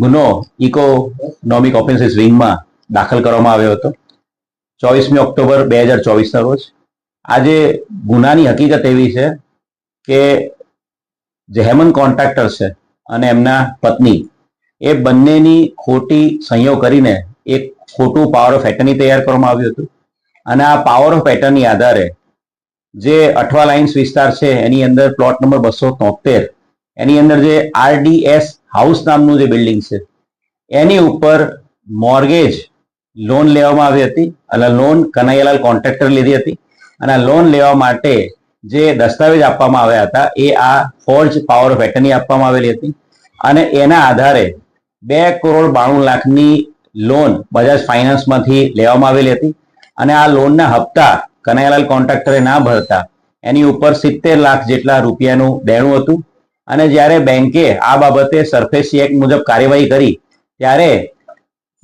ગુનો economic offences વિંગમાં દાખલ કરવામાં આવ્યો હતો. ચોવીસમી ઓક્ટોબર બે હજાર ચોવીસના રોજ. આજે ગુનાની હકીકત એવી છે કે જે હેમંત કોન્ટ્રાક્ટર છે અને એમના પત્ની, એ બંનેની ખોટી સંયોગ કરીને એક ખોટું પાવર ઓફ એટર્ની તૈયાર કરવામાં આવ્યું હતું. અને આ પાવર ઓફ એટર્ની આધારે જે અઠવા લાઇન્સ વિસ્તાર છે, એની અંદર પ્લોટ નંબર બસો તોતેર, એની અંદર જે આરડીએસ હાઉસ નામનું જે બિલ્ડિંગ છે, એની ઉપર મોર્ગેજ લોન લેવામાં આવી હતી અને લોન કનૈયાલાલ કોન્ટ્રાક્ટર લીધી હતી. અને આ લોન લેવા માટે જે દસ્તાવેજ આપવામાં આવ્યા હતા, એ આ ફોર્જ પાવર ઓફ એટર્ની આપવામાં આવેલી હતી. અને એના આધારે બે કરોડ બાણું લાખની લોન બજાજ ફાઇનાન્સમાંથી લેવામાં આવેલી હતી. અને આ લોનના હપ્તા કનૈયાલાલ કોન્ટ્રાક્ટરે ના ભરતા. એની ઉપર સિત્તેર લાખ જેટલા રૂપિયાનું દેણું હતું. અને જ્યારે બેંકે આ બાબતે સરફેસી એક્ટ મુજબ કાર્યવાહી કરી, ત્યારે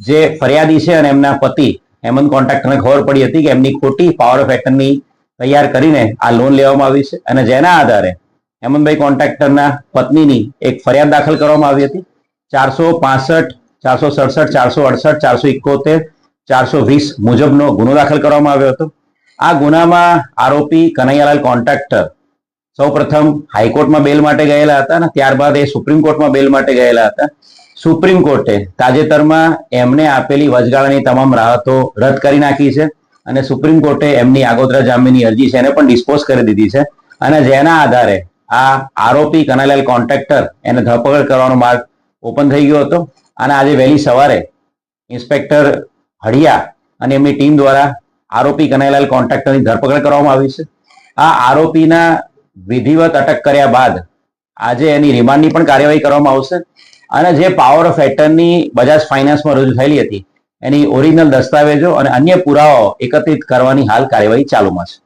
જે ફરિયાદી છે અને એમના પતિ, હેમંત કોન્ટ્રાક્ટરને ખબર પડી હતી કે એમની ખોટી પાવર ઓફ એટર્ની તૈયાર કરીને આ લોન લેવામાં આવી છે અને જેના આધારે હેમંતભાઈ કોન્ટ્રાક્ટરના પત્નીની એક ફરિયાદ દાખલ કરવામાં આવી હતી. ચારસો પાસઠ, ચારસો સડસઠ, ચારસો અડસઠ, ચારસો ઇકોતેર, ચારસો વીસ મુજબનો ગુનો દાખલ કરવામાં આવ્યો હતો. આ ગુનામાં આરોપી કનૈયાલાલ કોન્ટ્રાક્ટર સૌપ્રથમ હાઈકોર્ટમાં બેલ માટે ગયેલા હતા અને ત્યારબાદ એ સુપ્રીમ કોર્ટમાં બેલ માટે ગયેલા હતા. સુપ્રીમ કોર્ટે તાજેતરમાં એમને આપેલી વચગાળાની તમામ રાહતો રદ કરી નાખી છે અને સુપ્રીમ કોર્ટે એમની આગોતરા જામીનની અરજી છે એને પણ ડિસ્પોઝ કરી દીધી છે. અને જેના આધારે આ આરોપી કનાલાલ કોન્ટ્રાક્ટર એને ધરપકડ કરવાનો માર્ગ ઓપન થઈ ગયો હતો. અને આજે વહેલી સવારે ઇન્સ્પેક્ટર હળિયા અને એમની ટીમ દ્વારા આરોપી કનૈયાલાલ કોન્ટ્રાક્ટરની ધરપકડ કરવામાં આવી છે. આ આરોપીના વિધિવત અટક કર્યા બાદ આજે એની રિમાન્ડની પણ કાર્યવાહી કરવામાં આવશે. અને જે પાવર ઓફ એટર્ની બજાજ ફાઇનાન્સમાં રજૂ થયેલી હતી, એની ઓરિજિનલ દસ્તાવેજો અને અન્ય પુરાવાઓ એકત્રિત કરવાની હાલ કાર્યવાહી ચાલુમાં છે.